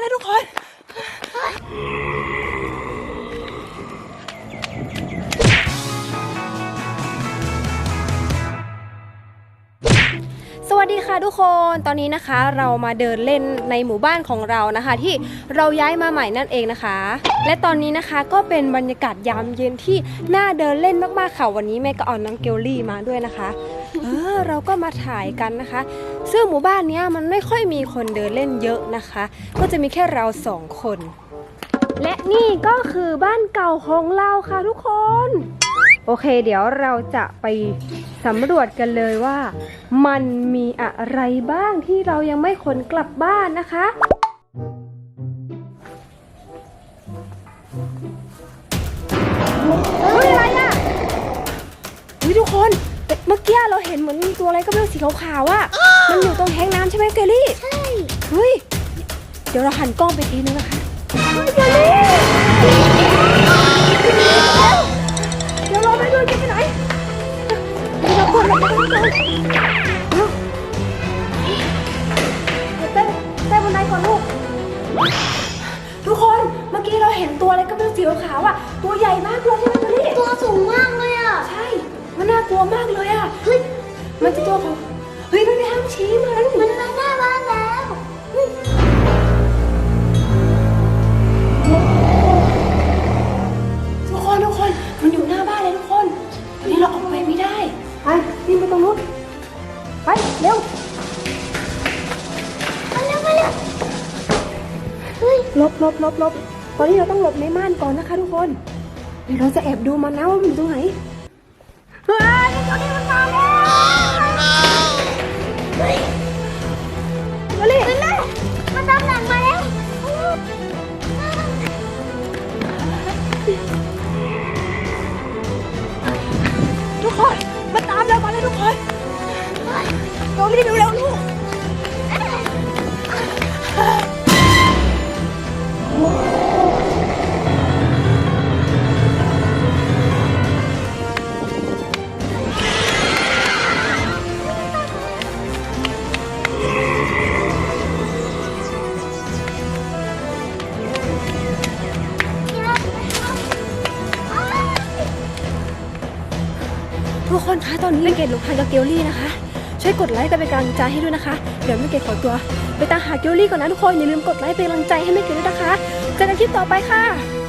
แล้วทุกคนสวัสดีค่ะทุกคน ตอนนี้นะคะเรามาเดินเล่นในหมู่บ้านของเรานะคะ ที่เราย้ายมาใหม่นั่นเองนะคะ และตอนนี้นะคะก็เป็นบรรยากาศยามเย็นที่น่าเดินเล่นมากๆค่ะวันนี้แม่ก็เอาน้องเกลลี่มาด้วยนะคะ เออเราก็มาถ่ายกันนะคะ ซึ่งหมู่บ้านนี้มันไม่ค่อยมีคนเดินเล่นเยอะนะคะ ก็จะมีแค่เราสองคน และนี่ก็คือบ้านเก่าของเราค่ะทุกคน โอเค เดี๋ยวเราจะไปสำรวจกันเลยว่า มันมีอะไรบ้างที่เรายังไม่ขนกลับบ้านนะคะ เมื่อกี้เราเห็นเหมือนมีตัวอะไรก็ไม่รู้สีขาวๆอะมันอยู่ตรงแทงน้ำใช่ไหมเกลลี่ ใช่ เฮ้ย เดี๋ยวเราหันกล้องไปทีนึงนะคะเฮ้ยเกลลี่เดี๋ยวเราไปดูจะไปไหนเดี๋ยวเรากดเราไปดูกันเร็วเดี๋ยวเต้นเต้นบนไดก่อนลูก ทุกคนเมื่อกี้เราเห็นตัวอะไรก็ไม่รู้สีขาวๆอะ ตัวใหญ่มากเลยใช่ไหมเกลลี่ ตัวสูงมากเลยอะ ใช่ มันน่ากลัวมากเลยอะเฮ้ย มันจะตัวของเฮ้ยมันไปห้ามชี้มันมันมาหน้าบ้านแล้วทุกคนทุกคนมันอยู่หน้าบ้านเลยทุกคนตอนนี้เราออกไปไม่ได้ไปวิ่งไปตรงนู้นไปเร็วมาเร็วมาเร็วเฮ้ยหลบหลบหลบหลบตอนนี้เราต้องหลบในม่านก่อนนะคะทุกคนเดี๋ยวเราจะแอบดูมันนะว่ามันอยู่ตรงไหนเฮ้ยเจ้านี่มันมาแล้ว รีบเร็วลูกทุกคนคะตอนนี้แม่เกดหลงทางกับเกลลี่นะคะ ช่วยกดไลค์กันเป็นกำลังใจให้ด้วยนะคะ เดี๋ยวแม่เกดขอตัว ไปตามหาเกลลี่ก่อนนะทุกคนอย่าลืมกดไลค์เป็นกำลังใจให้แม่เกดด้วยนะคะเจอกันคลิปต่อไปค่ะ